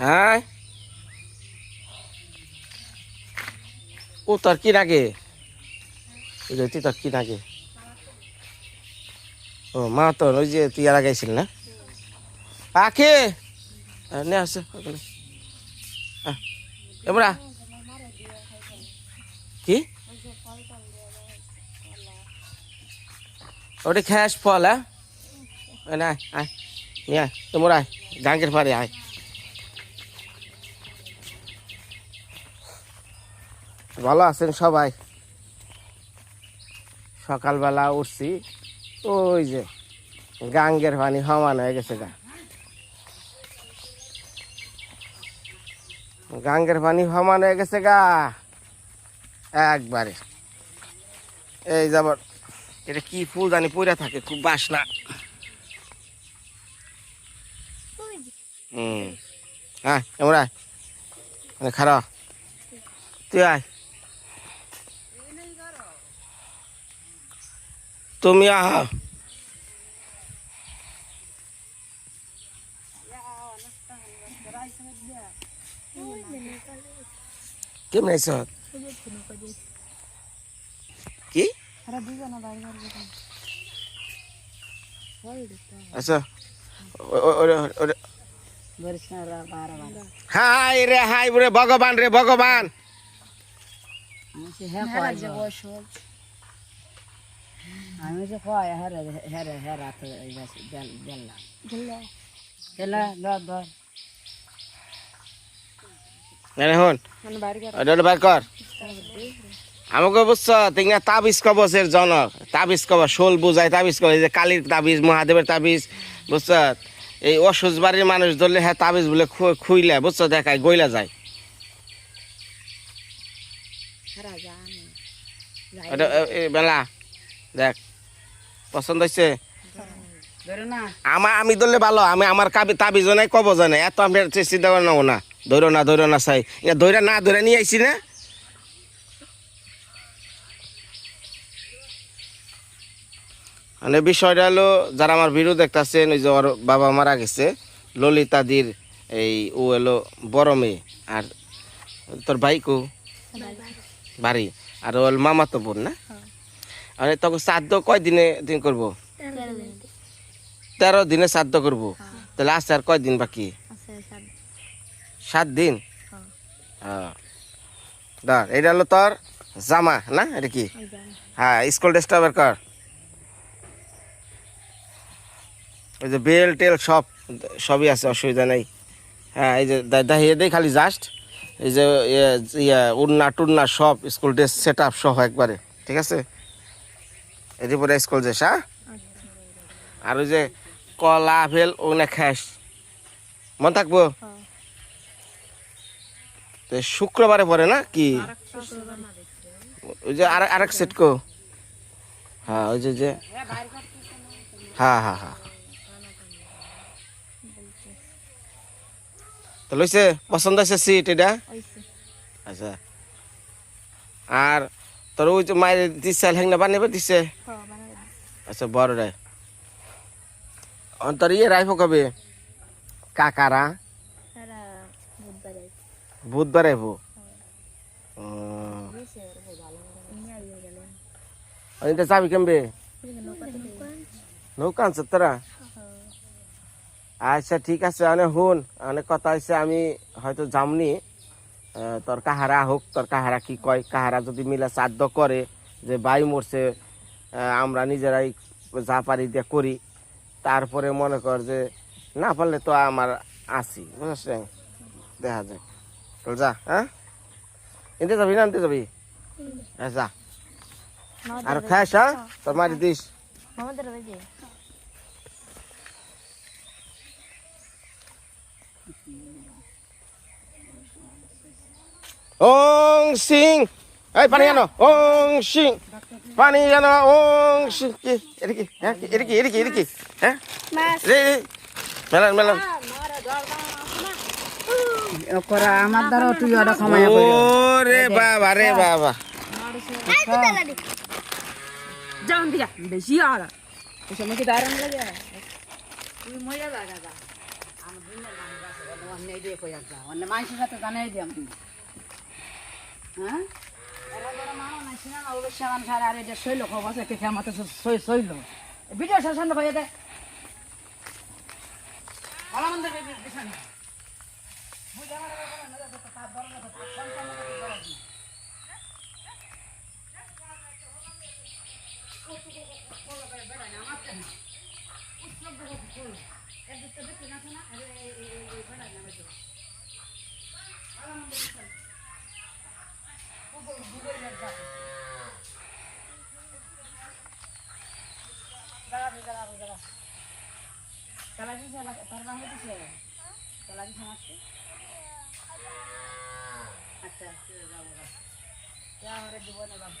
হ্যাঁ। ও, তোর কি লাগে তুই তোর কি লাগে ও, মা তোর, ওই যে তুই লাগাইছিল না? আখে! নে আসে এমরা কি? ওটা খ্যাস ফল হ্যাঁ? না, আয়। নিয়ে তোমরা গাঙ্গের পাড়ে আয়। ভালো আছেন সবাই? সকালবেলা উঠছি, ওই যে গাঙ্গের পানি সমান হয়ে গেছে গা। গাঙ্গের পানি সমান হয়ে গেছে গা, একবারে। এই যাবার এটা কি ফুল জানি পইরা থাকে, খুব বাসনা হুম। হ্যাঁ এমন মানে খারাপ তুই আয়। তুমি আহ। কেমন আইস কি? আচ্ছা। হাই রে হাই রে ভগবান রে ভগবান। আমি যে কয় হেরে হেরে হেরা ধর ধর। আমাকে বুঝছ তিনা তাবিজ কবচের জনক। তাবিজ কবচ শোল বুঝায় তাবিজ কবচ যে কালীর তাবিজ মহাদেবের তাবিজ বুঝছ? এই অসুজ বাড়ির মানুষ ধরলে হ্যাঁ তাবিজ বলে খুইলে বুঝছ? দেখায় গইলা যায়। বেলা। দেখ পছন্দ হয়েছে আমার আমি ধরলে ভালো আমি আমার কাবি তাবিজ নাই কবজ নাই এত আমি চিন্তা করে নেব না। ধরো না ধরো না চাই ইয়া ধরে না ধরে নিয়ে আইছি না। মানে বিষয়টা হলো যারা আমার ভিডিও দেখতেছেন ওই যে ওর বাবা মারা গেছে ললিতাদির এই ও এলো বড় মেয়ে আর তোর বাইকও বাড়ি আর ওর মামা তো বোন না? আর তখন শ্রাদ্ধ কয় দিনে দিন করব? তেরো দিনে শ্রাদ্ধ করব। তাহলে আসছে আর কয় দিন বাকি সাত দিন। হ্যাঁ। ধর এটা হলো তোর জামা না? এটা কি? হ্যাঁ স্কুল ড্রেসটা বের কর। ওই যে বেল টেল সব সবই আছে অসুবিধা নেই। হ্যাঁ এই যে দাহিয়ে দেই খালি জাস্ট এই যে ইয়ে- ইয়ে উন্না টুন্না সব স্কুল ড্রেস সেট আপ সহ একবারে ঠিক আছে? এটি পরে স্কুল ড্রেস হ্যাঁ? আর ওই যে কলা আপেল ওগুলো খাস মন থাকব? তো শুক্রবারে পরে না কি? ওই যে আর আরেক সেট কো। হ্যাঁ ওই যে যে। হ্যাঁ হ্যাঁ হ্যাঁ। তো লইছে পছন্দ আছে সিট এটা? আচ্ছা। আর তোর ওই যে মায়ের দিচ্ছে হ্যাংনা বানিয়ে দিচ্ছে আচ্ছা বড়টাই তোর ইয়ে রাইফো কবে? কাকারা? বুধবার আইব এটা যাবি কেমবে? নৌকা আনছে তোরা? আচ্ছা ঠিক আছে অনেক শুন অনেক কথা হয়েছে আমি হয়তো যামনি। তোর কাহারা হোক তোর কাহারা কি কয় কাহারা যদি মিলে শ্রাদ্ধ করে যে বাই মরছে আমরা নিজেরাই যা পারি দিয়ে করি। তারপরে মনে কর যে না পারলে তো আমার আছি বুঝছেন দেখা যায় চল যা হ্যাঁ? এনতে যাবি না আনতে যাবি? হ্যাঁ যা। আর খাস হ্যাঁ? তোর মারি দিস। ওং সিং এই পানি জানো ওং সিং পানি জানো ওং সিং কি এটা কি হ্যাঁ? এটা কি এটা কি এটা কি হ্যাঁ রে মেলান মেলান আমার দ্বারা তুই ওটা খামাই ও রে বাবা রে বাবা যাও দিয়া বেশি আর ওই সময় কি দাঁড়ান লাগে তুই মজা লাগা যা সামনে দিয়ে কই একটা অন্য মানুষের সাথে জানাই হ্যাঁ? ভিডিও শাসন হয়ে দেয় বুঝে আমার ব্যাপারে না যাতে তার বড় না সন্তান না বড় না তালা দিছে তার বাংলা দিছে তালা দিছে মাসে আচ্ছা ঠিক আছে, যাব যাব। যা আমারে দিব না বাবু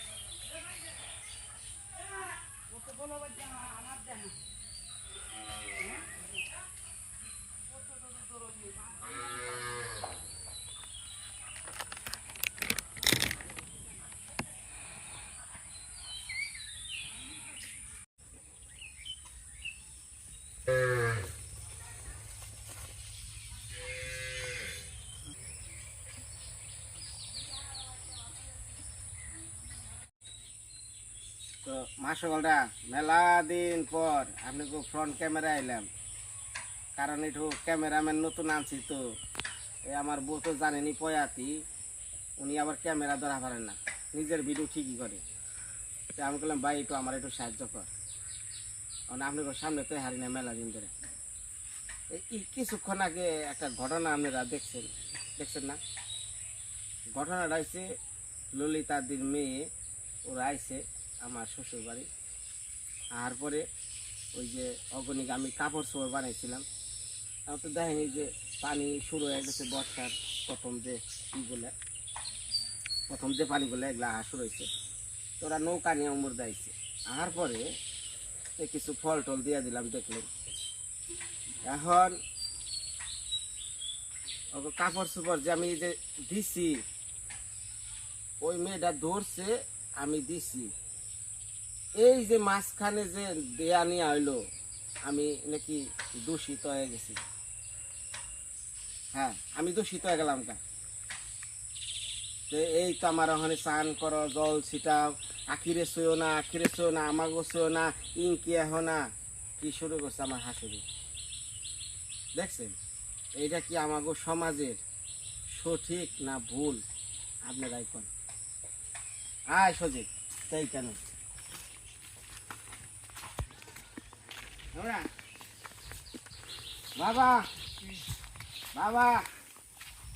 ওকে বলো বাচ্চা আমার দেন তো মাসকলটা মেলা দিন পর আপনি ফ্রন্ট ক্যামেরা আইলাম কারণ একটু ক্যামেরাম্যান নতুন আনছি তো। এই আমার বউ তো জানেনি পয়াতি উনি আবার ক্যামেরা ধরা পারেন না। নিজের ভিডিও ঠিকই করে। তো আমি বললাম, ভাই, একটু আমার একটু সাহায্য কর। কারণ আপনি সামনে তো হারি না মেলা দিন ধরে। এই- কিছুক্ষণ আগে একটা ঘটনা আপনারা দেখছেন। দেখছেন না? ঘটনাটা হচ্ছে ললিতাদির মেয়ে, ওরা আইছে। আমার শ্বশুর বাড়ি আর পরে ওই যে অগণিক আমি কাপড় চোপড় বানাইছিলাম। তো দেখিনি যে পানি শুরু হয়ে গেছে বর্ষার প্রথম যে ইগুলো, প্রথম যে পানিগুলো এগুলো আহা শুরু হয়েছে। তো ওরা নৌকা নিয়ে উমর দিয়েছে আহার পরে কিছু ফল টল দিয়ে দিলাম দেখলেন। এখন কাপড় চোপড় যে আমি যে দিছি, ওই মেয়েটা ধরছে, আমি দিছি। এই যে মাঝখানে যে দেয়া নিয়ে আমি নাকি দূষিত হয়ে গেছি। হ্যাঁ আমি দূষিত হয়ে গেলাম কা এই তো আমার ওখানে স্নান করো, জল ছিটাও, আখিরে শুয়েও না, আখিরে শুয়েও না, আমাগো শুয়েও না, ইনকি এহো না। কি শুরু করছে আমার হাসুরি? দেখছেন? এইটা কি আমাগো সমাজের সঠিক না ভুল? আপনারাই কোন। আয় সজিব, তাই কেন? বাবা বাবা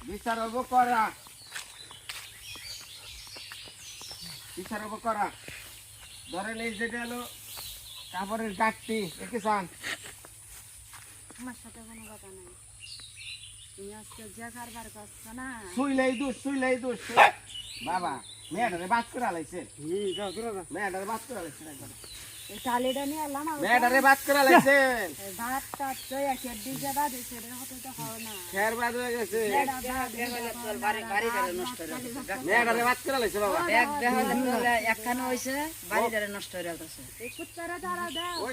বিচার হব করা। বিচার হব করা। ধরেন এই যেটা হলো কাপড়ের গাঠটি দেখে চান আমার সাথে কোনো কথা নাই। তুমি আজকে যে কারবার করছ না? শুইলেই দুষ শুইলেই দুষ বাবা মেয়েটারে বাদ করে আলাইছে। মেয়েটারে বাদ করে আলাইছে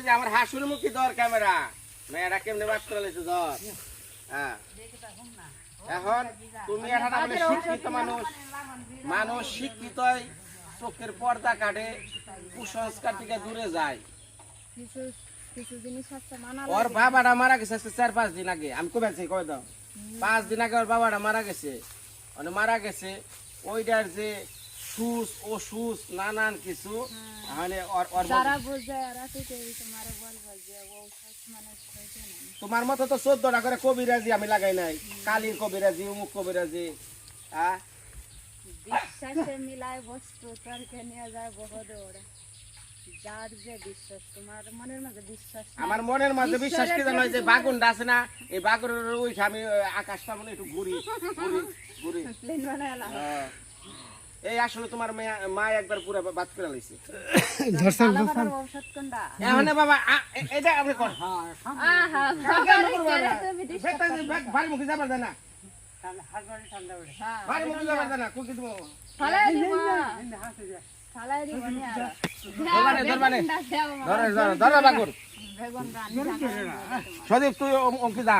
আমার হাসুর মুখী ধর ক্যামেরা। মেয়েরা কেমনে বাদ করে আলাইছে ধর। হ্যাঁ। এখন তুমি এখন শিক্ষিত মানুষ। মানুষ শিক্ষিত হয়, চোখের পর্দা কাটে কুসংস্কার থেকে দূরে যায়। কিছু কিছু জিনিস আছে মানা ওর বাবাটা মারা গেছে আজকে চার পাঁচ দিন আগে। আমি কবে আছি কবে দাও? পাঁচ দিন আগে ওর বাবাটা মারা গেছে। মানে মারা গেছে ওইটার যে সুস ও সুস নানান কিছু মানে ওর ওর যারা বুঝে এরা ঠিক তোমার বলব যে ও তোমার মতো তো চোদ্দটা করে কবিরাজি আমি লাগাই নাই। কালীর কবিরাজি অমুক কবিরাজি হ্যাঁ? বিশ্বাসে মিলায় বস্তু তর্কে নিয়ে যায় বহুত ওরা। যার যে বিশ্বাস তোমার মনের মাঝে বিশ্বাস আমার মনের মাঝে বিশ্বাস কি জানো যে আছে না এই বাগুনের ওই আমি আকাশটা মনে একটু ঘুরি ঘুরি ঘুরি। প্লেন বানাইলাম হ্যাঁ। এই আসলে তোমার মা একবার পুরো বাদ করে লাইছে। ভালো কথার ঔষধ কোনটা? এখন বাবা এটা আপনি তুমি মুখে যাবার সদীপ তুই অঙ্কি দা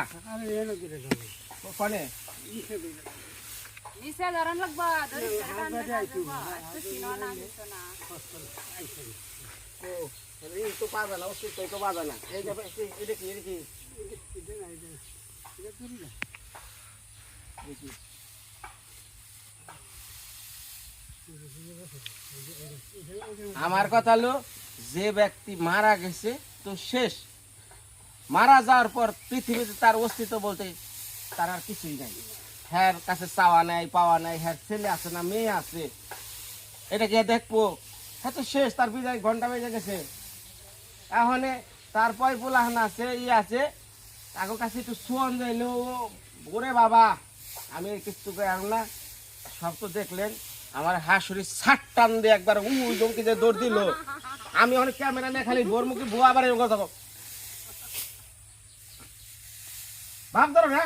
নিচে ধরন লাগবা ধরি না এই তো পাবে না ওষুধ তো পাবে না এই যাবে এটা কি এটা কি। আমার কথা হলো, যে ব্যক্তি মারা গেছে, তো শেষ। মারা যাওয়ার পর পৃথিবীতে তার অস্তিত্ব বলতে তার আর কিছুই নাই। হ্যার কাছে চাওয়া নাই, পাওয়া নাই, হ্যার ছেলে আছে না, মেয়ে আছে। এটা কে দেখব হ্যাঁ তো শেষ, তার বিদায় ঘণ্টা বেজে গেছে। এখন তারপর পোলাহান আছে ই আছে তাকে কাছে একটু সোয়ান যাইলো ওরে বাবা। আমি কিছু গেলাম না সব তো দেখলেন আমার হাসুরি ষাট টান দিয়ে একবার উই দমকি দিয়ে দৌড় দিল। আমি অনেক ক্যামেরা নিয়ে খালি বোর মুখে ভুয়া আবার এরকম কথা। ভাব ধরো না।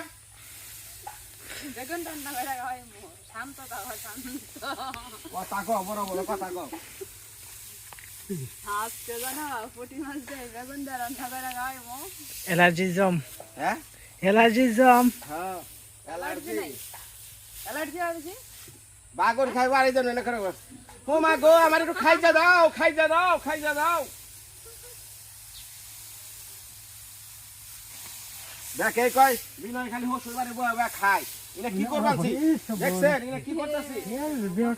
হয় কথা কও বড় বড় কথা করে হয় মো অ্যালার্জিজম হ্যাঁ? অ্যালার্জিজম হ্যাঁ। অ্যালার্জি বাগর খাই বাড়ি দেন এনে করে ও মা গো আমার একটু খাইজা দাও খাইজা দাও খাইজা দাও। দেখ এই কয় বিনয় খালি হোসুর বাড়ি বয়া বয়া খাই ইনা কি করবাছি দেখছেন ইনা কি করতাছি?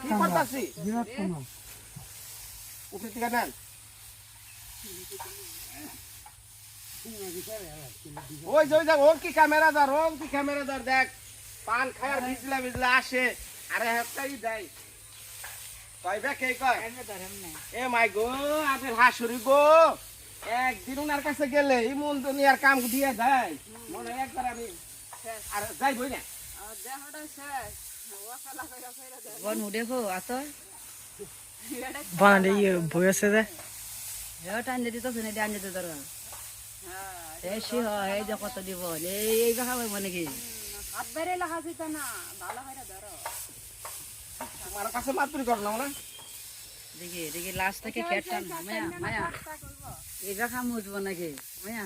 কি করতাছি? উঠে থেকে নেন। ওই যে ওই দেখ ও কি ক্যামেরা ধর ও কি ক্যামেরা ধর দেখ। পান খায় আর। ভিজলা ভিজলা আসে। আরে একটাই দেয়। কয় বে কে কয়? এ মাই গো আপনার হাসুরি গো। একদিন ওনার কাছে গেলে এই মন দুনিয়ার কাম দিয়ে দেয়। মনে হয় একবার আমি আর না। শেষ। ও খেলা করে ফেরে দেখো আত বানালে ইয়ে বই আছে যে হেও টাইম দিতে তো শুনে দিয়ে দিতে ধরো। এই সি এই যে কত দিব এই এই দেখা হবে নাকি? লেখা না ভালো ধরো। আমার কাছে মাতুরি করলাম না? দেখি দেখি লাস্ট থেকে খেটটা মায়া মায়া। এই দেখা মুজবো নাকি মায়া।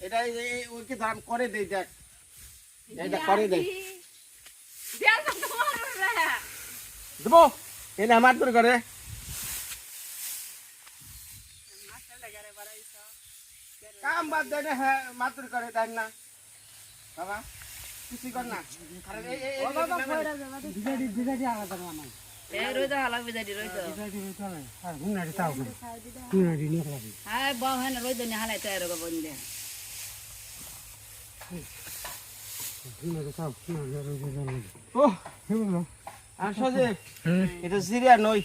এটা এই- এই কি দাম করে দেই দেখ। এটা করে দেই। দেবো এনে আমার করে কাম বাদ দেয় না হ্যাঁ মাতুর করে দেন না বাবা কিছু কর না হ্যাঁ হ্যাঁ এটা সিরিয়া নই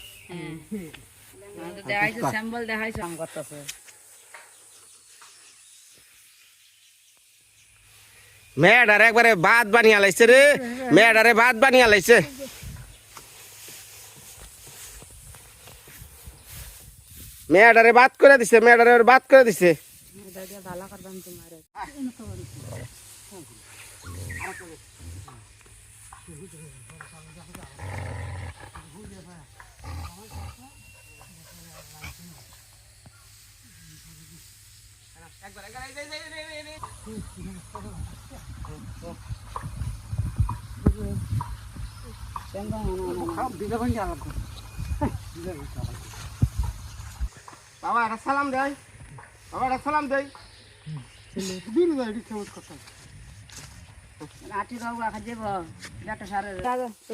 দেখাইছো স্যাম্বল দেখাইছো করতেছে মেয়েটার একবারে ভাত বানিয়ে লাইছে রে মেয়েটারে ভাত বানিয়ে লাইছে মেয়েটারে ভাত করে দিছে মেয়েটারে ভাত করে দিছে ভালো করবাম বাবা একটা সালাম দেয় বাবা একটা সালাম দেয় আটি খাব আখা যাব ডাক্তার সারে তো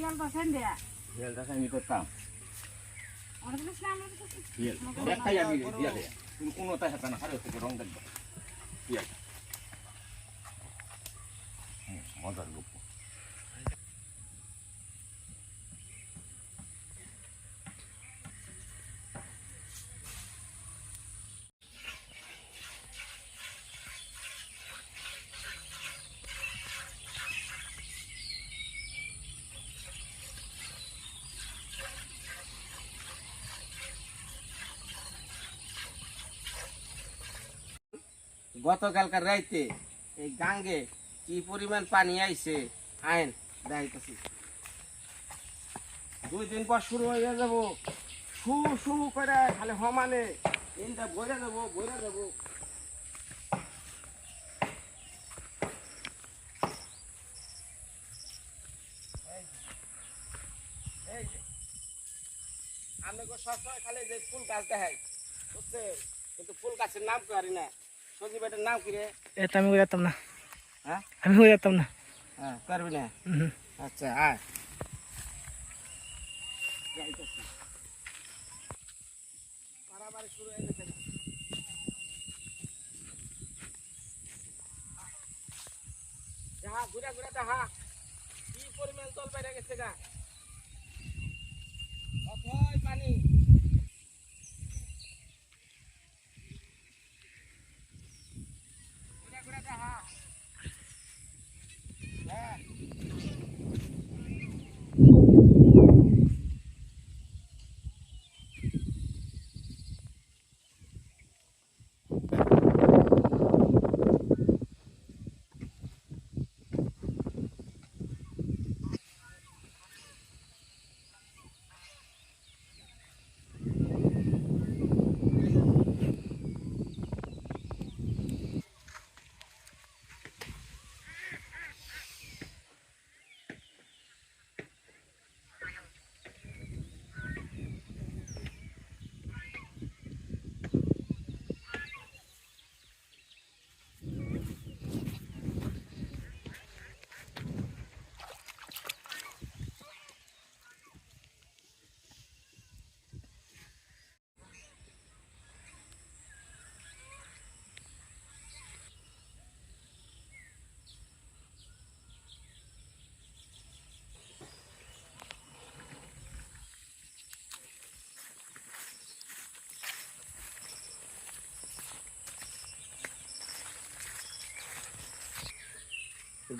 আমি করতাম। অনেক না আমরা কিছু একটাই আমি দিয়া দেয় তুমি কোনোটা হেতা না আরে থেকে রং দেখব। দিয়া মজার গল্প। গতকালকার রাইতে এই গাঙ্গে কি পরিমাণ পানি আইছে? আইন, দেখাইতেছি। দুই দিন পর শুরু হয়ে যাব। শু শু করে খালি সমানে দিনটা বইরা যাব বইরা যাব। আমি সবসময় খালি যে ফুল গাছ দেখাই বুঝছে কিন্তু ফুল গাছের নাম পারি না। সজীব এটার নাম কি রে? এটা আমি যেতাম না। হ্যাঁ? আমি যেতাম না। হ্যাঁ পারবি না? আচ্ছা আয়। পারাপারি শুরু হয়ে গেছে? যাহা ঘুরে ঘুরে যাহা কি পরিমাণ জল বেড়ে গেছে গা? অথই পানি।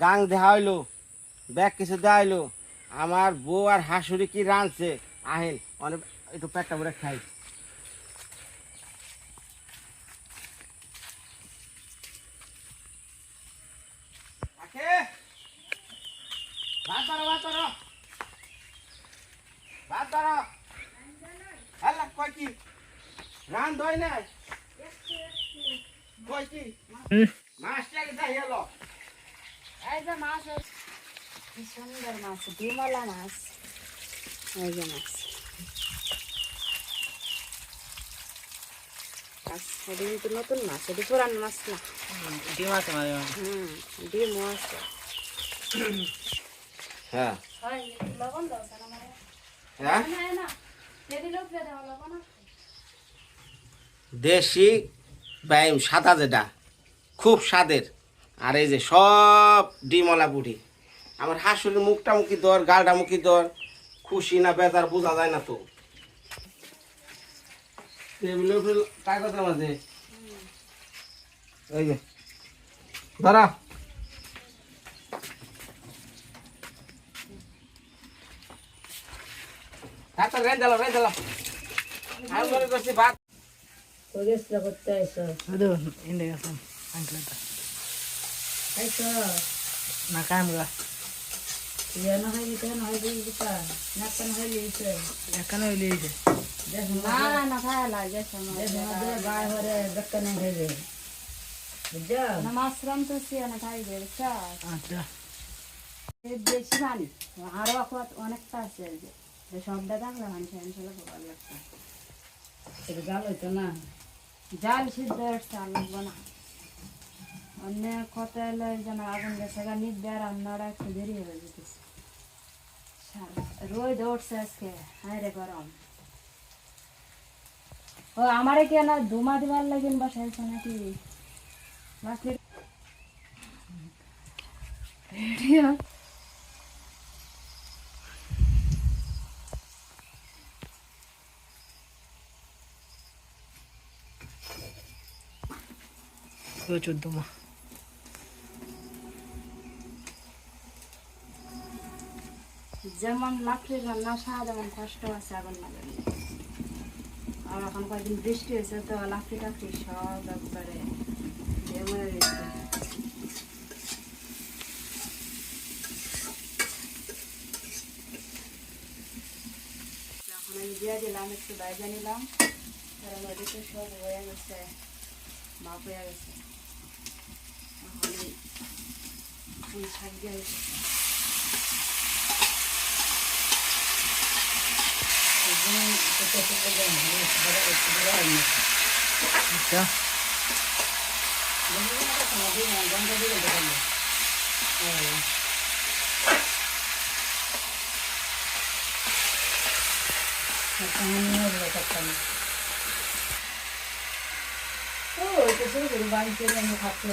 গাং দেওয়া হইল ব্যাগ কিছু দেওয়া হইল আমার বউ আর হাসুরি কি রাঁধছে আহেন অনেক একটু পেটটা ভরে খাই? ভাত ধরো, ভাত ধরো। ভাত ধরো। আল্লাহ, কয় কি? রান? কয় কি? মাছটা আগে দেখাই এলো। এই যে মাছ কি সুন্দর মাছ ডিমলা মাছ এই যে মাছ ডিম তো নতুন মাছ এটি পুরান মাছ না ডিম আছে মাঝে হুম ডিমও আছে হ্যাঁ লবণ দাও হ্যাঁ না না যদি লোক দাও লবণ আছে দেশি ব্যায়াম সাদা যেটা খুব স্বাদের আর এই যে সব ডিমলা বুড়ি। আমার হাসুরের মুখটা মুখি দর গালটা মুখি দর খুশি না বেজার বোঝা যায় না তো। কাগজের মাঝে। এই যে আমি মনে করছি ভাত করতে আইসো। ಅದು খাইছ? না কাম গা ইয়া নহয় দিতে নহয় দিই দিতা না কেন হই লিছে না কেন হই লিছে দেখ মা না খায় লাগে সময় দেখ মা দে বাই হরে দক্কন হই রে বুঝছ না মাসরাম তো সিয়া না খাই রে চা আচ্ছা। এই বেশি মানে আরও অকত অনেকটা আছে যে। সবটা দাঁড়ালে মানুষ ইনশাআল্লাহ ভালো লাগছে। এটা জাল হইতো না। জাল সিদ্ধ একটা আলু বানা অন্য কত এলে যেন আগুন গেছে নিবে আর রান্নাটা একটু দেরি হয়ে যেতেছে। রোদ উঠছে আজকে, হায় রে গরম। ও, আমারে কি না ধুমা দিবার লাগিন বসাইছে নাকি? বাকি চোদ্দ মা যেমন লাকড়ির রান্না যেমন কষ্ট আছে আগুন জ্বালিয়ে। আর এখন কয়েকদিন বৃষ্টি হয়েছে, তো লাকড়ি টাকড়ি সব একবারে। এখন আমি দিয়ে দিলাম, একটু বাইজা নিলাম সব হয়ে গেছে, মাপ হয়ে গেছে এখন শাক দিয়ে দিচ্ছি। আচ্ছা ও এটা শুরু করি বাড়িতে আমি থাকতে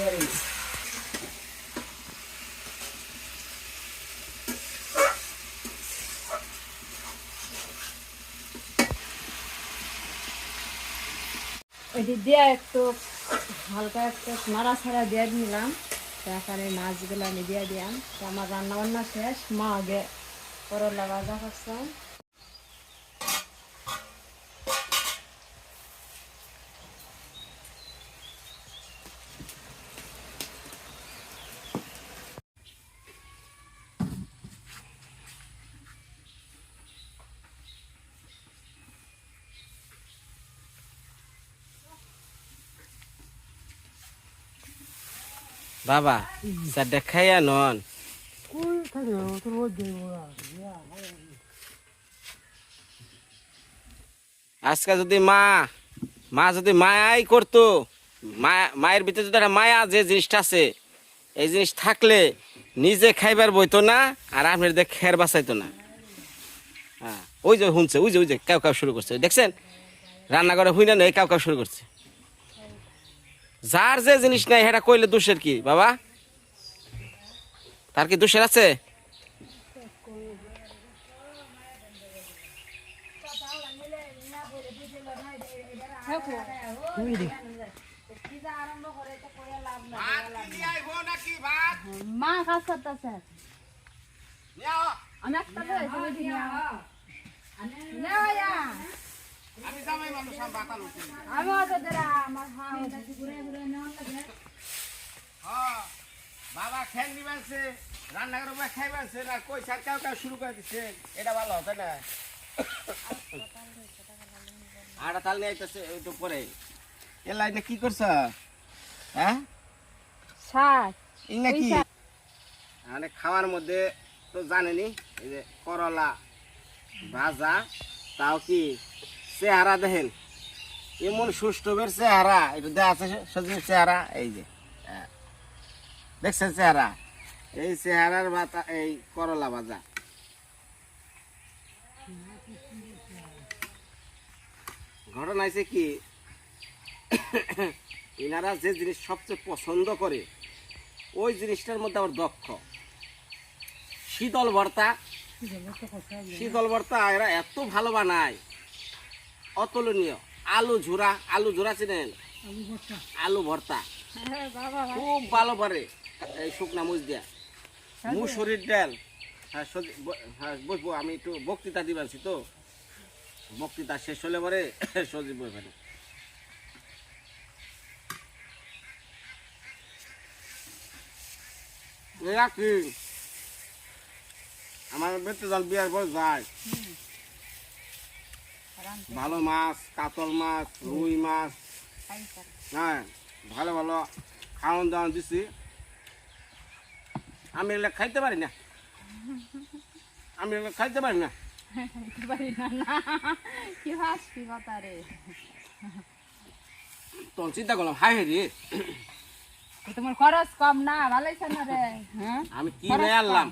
পারি দিয়ে একটু হালকা একটু নাড়া ছাড়া দিয়ে নিলাম। তারপরে মাছগুলো আমি দিয়ে দিলাম। তো আমার রান্নাবান্না শেষ। মা আগে করলা ভাজা করছে। বাবা চারটা খাইয়া নন আজকে যদি মা মা যদি মায়াই করতো, মায়া, মায়ের ভিতরে যদি একটা মায়া যে জিনিসটা আছে, এই জিনিস থাকলে নিজে খাইবার বইতো না, আর আপনার দেখ খের বাঁচাইতো না। হ্যাঁ ওই যে শুনছে, ওই যে ওই যে, কাউ কাউ শুরু করছে। দেখছেন? রান্নাঘরে হুই না এই কাউ কাউ শুরু করছে। যার যে জিনিস নাই সেটা কইলে দোষের কি বাবা? তার কি দোষের আছে? মা কাজ করতেছে আমি একটা আমি আমার বাবা খেল নিবানছে রান্নাঘর বা খাইবানছে না কই সার কাউ কাউ শুরু করে দিচ্ছে এটা ভালো না? আটা তাল নিয়ে আইতেছে ওই তো পরে। এ লাইনে কি করছ? হ্যাঁ? কি মানে খাওয়ার মধ্যে তো জানেনি এই যে করলা ভাজা তাও কি চেহারা দেখেন? এমন সুষ্ঠুবের চেহারা এটা দেওয়া আছে সজিবের চেহারা এই যে হ্যাঁ। দেখছেন চেহারা? এই চেহারার ভাতা এই করলা ভাজা। ঘটনা হয়েছে কি? এনারা যে জিনিস সবচেয়ে পছন্দ করে ওই জিনিসটার মধ্যে আমার দক্ষ। শীতল ভর্তা। শীতল ভর্তা এরা এত ভালো বানায়। অতুলনীয়। আলু ঝুরা আলু ঝুরা চিনেন? আলু ভর্তা। খুব ভালো পারে। এই শুকনা মুজ দিয়া। মুসুরির ডাল হ্যাঁ সজি- হ্যাঁ বসবো। আমি একটু বক্তৃতা দিবাছি তো। বক্তৃতা শেষ হলে পরে সজীব বই পারে। এরা কি আমার বেতে জল বিয়ার পর যায়। ভালো মাছ কাতল মাছ রুই মাছ। হ্যাঁ ভালো ভালো খাওয়ান দাওয়ান দিছি। আমি এগুলো খাইতে পারি না। আমি এগুলো খাইতে পারি না। চিন্তা করলাম হাই তোমার খরচ কম না ভালোই না রে হ্যাঁ? আমি কি মেয়ে আনলাম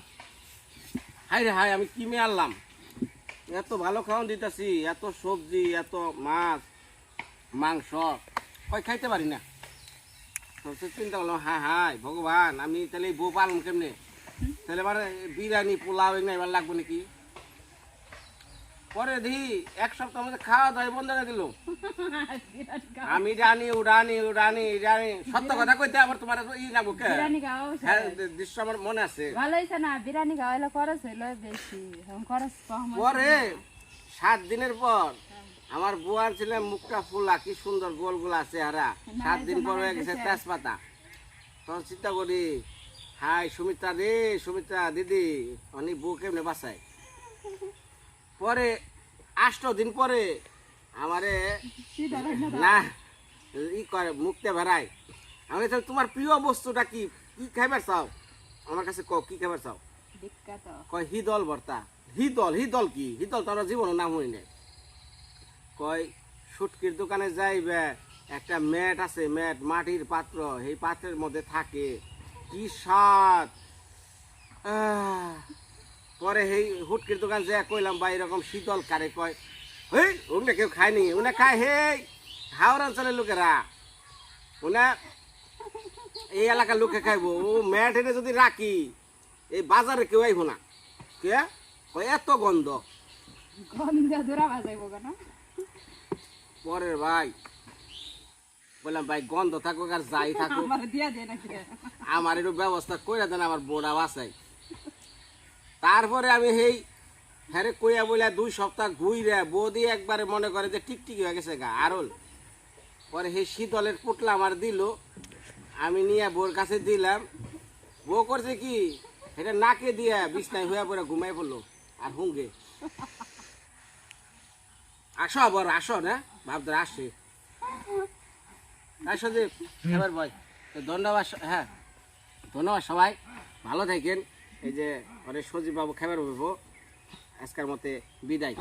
হাই রে হাই আমি কি মেয়ে আনলাম এত ভালো খাওয়ান দিতেছি এত সবজি এত মাছ মাংস কই খাইতে পারি না। চিন্তা করলাম হ্যাঁ হ্যাঁ ভগবান আমি তাহলে এই বউ পালন কেমনে? তাহলে এবার বিরিয়ানি পোলাও এগুলো এবার লাগবে নাকি? পরে দেখি এক সপ্তাহ মধ্যে খাওয়া দাওয়া বন্ধ করে দিল আমি জানি উড়ানি উড়ানি জানি সত্য কথা কইতে আবার তোমার ই লাগবো কে? বিরিয়ানি খাওয়া হ্যাঁ দৃশ্য আমার মনে আছে। ভালো হয়েছে না? বিরিয়ানি খাওয়াইলে খরচ হইল বেশি। খরচ কম পরে সাত দিনের পর আমার বুয়ার ছিল মুখটা ফুলা কি সুন্দর গোল গোলা চেহারা সাত দিন পর হয়ে গেছে তেজপাতা। তখন চিন্তা করি হাই সুমিত্রা রে সুমিত্রা দিদি অনেক বউ কেমনে বাসায় পরে আষ্ট দিন পরে আমারে না ই করে মুখতে বেড়ায়। আমি তোমার প্রিয় বস্তুটা কি? কি খাইবার চাও? আমার কাছে কও কি খাইবার চাও? কয় হিদল ভর্তা হিদল হিদল কি? হিদল তো আমরা জীবনের নাম হই নাই। কয় সুটকির দোকানে যাইবে একটা ম্যাট আছে ম্যাট মাটির পাত্র এই পাত্রের মধ্যে থাকে। কি স্বাদ? আহ, পরে এই হুটকির দোকান যা কইলাম বা এরকম শীতল কারে কয়? হেই ওগুলো কেউ খায়নি উনি খায় হেই হাওড় অঞ্চলের লোকেরা। উনি এই এলাকার লোকে খাইবো। ও ম্যাট এনে যদি রাখি এই বাজারে কেউ আইব না। কে? কয় এত গন্ধ। পরের ভাই বললাম ভাই গন্ধ থাকুক আর যাই থাকুক। আমার একটু ব্যবস্থা করে দেন আমার বোড়া বাসাই তারপরে আমি সেই হ্যারে কইয়া বইলা দুই সপ্তাহ ঘুইরে বৌদি একবারে মনে করে যে টিকটিকি হয়ে গেছে গা, আরল। পরে সেই শীতলের পুটলা আমার দিল, আমি নিয়ে বোর কাছে দিলাম। বউ করছে কি এটা নাকে দিয়ে বিছনায় হয়ে পরে ঘুমাই পড়ল, আর হুঙ্গে। আসো আবার, আসো, না? ভাবতে আসছে। আসো যে, এবার ভাই ধন্যবাদ হ্যাঁ ধন্যবাদ সবাই, ভালো থাকেন। এই যে অনেক সজীব বাবু খাবার বলব আজকের মতে বিদায়।